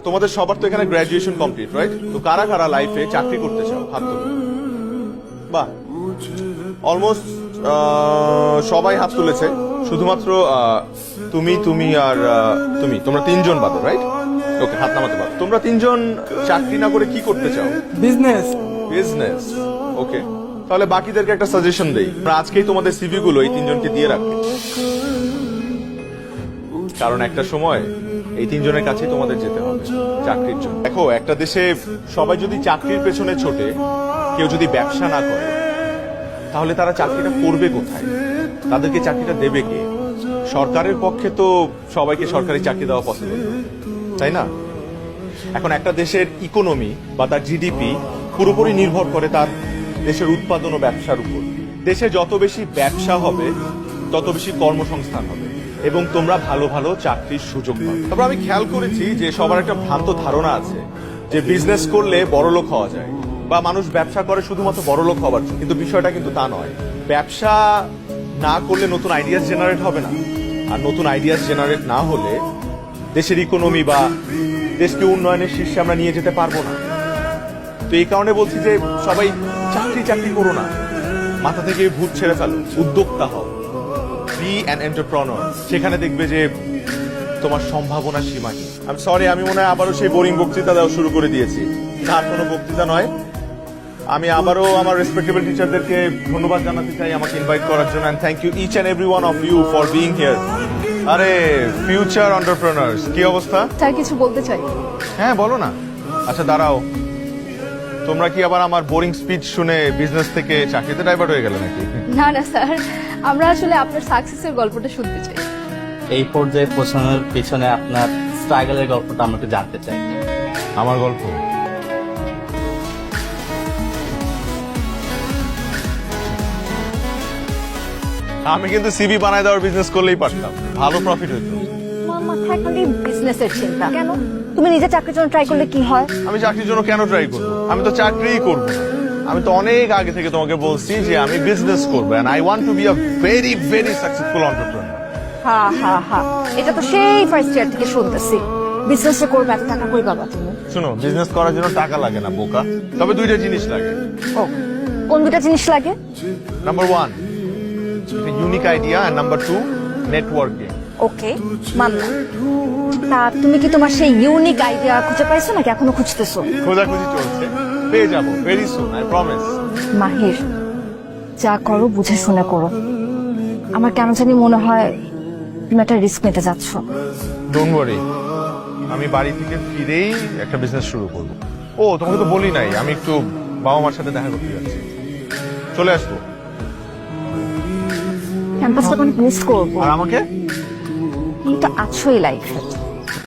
তোমাদের সবার তো এখানে গ্র্যাজুয়েশন কমপ্লিট রাইট তো কারা কারা লাইফে চাকরি করতে চাও? হাত তুলো। বাহ। অলমোস্ট সবাই হাত তুলেছে। শুধুমাত্র তুমি তুমি আর তুমি। তোমরা তিনজন বাদো রাইট ওকে হাত নামাতে পারো। তোমরা তিনজন চাকরি না করে কি করতে চাও? বিজনেস বিজনেস ওকে তাহলে বাকিদেরকে একটা সাজেশন দেই। আজকেই তোমাদের সিভি গুলো এই তিনজনকে দিয়ে রাখবে। কারণ একটা সময় এই তিনজনের কাছে তোমাদের যেতে হবে, চাকরির জন্য। দেখো, একটা দেশে সবাই যদি চাকরির পেছনে ছোটে, কেউ যদি ব্যবসা না করে, তাহলে তারা চাকরিটা করবে কোথায়? তাদেরকে চাকরিটা দেবে কে? সরকারের পক্ষে তো সবাইকে সরকারি চাকরি দেওয়া পসিবল তাই না? এখন একটা দেশের ইকোনমি বা তার জিডিপি পুরোপুরি নির্ভর করে তার দেশের উৎপাদন ও ব্যবসার উপর। দেশে যত বেশি ব্যবসা হবে, তত বেশি কর্মসংস্থান হবে। এবং তোমরা ভালো ভালো চাকরির সুযোগ তারপর আমি খেয়াল করেছি যে সবার একটা ভ্রান্ত ধারণা আছে যে বিজনেস করলে বড় লোক হওয়া যায় বা মানুষ ব্যবসা করে শুধুমাত্র বড় লোক হওয়ার জন্য। কিন্তু বিষয়টা কিন্তু তা নয়। ব্যবসা না করলে নতুন আইডিয়াস জেনারেট হবে না। আর নতুন আইডিয়াস জেনারেট না হলে দেশের ইকোনমি বা দেশকে উন্নয়নের শীর্ষে আমরা নিয়ে যেতে পারব না। তো এই কারণে বলছি যে সবাই চাকরি চাকরি করো না। মাথা থেকে ভূত ছেড়ে ফেলো। উদ্যোক্তা হও। বি অ্যান এন্টারপ্রনর সেখানে দেখবে যে তোমার সম্ভাবনা সীমাহীন। আমি সরি আমি মনে হয় আবারও সেই বোরিং বক্তৃতা দেওয়া শুরু করে দিয়েছি। আর কোনো বক্তৃতা নয়। আমি আবারও আমার রেসপেক্টেবল টিচারদেরকে ধন্যবাদ জানাতে চাই আমাকে ইনভাইট করার জন্য and thank you each and every one of you for being here আরে ফিউচার এন্টারপ্রেনার্স কি অবস্থা? স্যার কিছু বলতে চাই? হ্যাঁ বলো না। আচ্ছা দাঁড়াও। তোমরা কি আবার আমার বোরিং স্পিচ শুনে বিজনেস থেকে চাকরিতে ডাইভার্ট হয়ে গেলে নাকি? না না স্যার। আমরা আসলে আপনার সাকসেসের গল্পটা শুনতে চাই। এই পর্যায়ে পৌঁছানোর পিছনে আপনার স্ট্রাগলের গল্পটা আমরা একটু জানতে চাই। আমার গল্প? আমি কিন্তু সিবি বানায় দেওয়ার বিজনেস করলেই পারতাম। ভালো প্রফিট মাথায় খালি বিজনেসের চিন্তা। কেন? তুমি নিজে চাকরির জন্য ট্রাই করলে কি হয়? আমি চাকরির জন্য কেন ট্রাই করব? আমি তো চাকরিই করব। আমি তো অনেক আগে থেকে তোমাকে বলছি যে আমি বিজনেস করব and I want to be a very very successful entrepreneur হা হা হা। এটা তো সেই ফার্স্ট ইয়ার থেকে শুনতেছি। বিজনেসে করবে এত টাকা কই পাবা তুমি? শুনো বিজনেস করার জন্য টাকা লাগে না বোকা। তবে দুইটা জিনিস লাগে। ও কোন দুটা জিনিস লাগে? Number one unique idea and number two networking okay মানলাম। তা তুমি কি তোমার সেই ইউনিক আইডিয়া খুঁজে পাইছো নাকি এখনও খুঁজতেছো? খোঁজাখুঁজি চলছে। পেয়ে যাব very soon I promise Mahir যা করো বুঝে শুনে করো। আমার কেন জানি মনে হয় তুমি একটা রিস্ক নিতে যাচ্ছ। ডোন্ট ওয়ারি আমি বাড়ি থেকে ফিরেই একটা বিজনেস শুরু করব। ও তোমাকে তো বলি নাই আমি একটু বাবা মার সাথে দেখা করতে যাচ্ছি। চলে আসব। ক্যাম্পাসটা অনেক মিস করব। আর আমাকে? তুমি তো আছোই লাইফে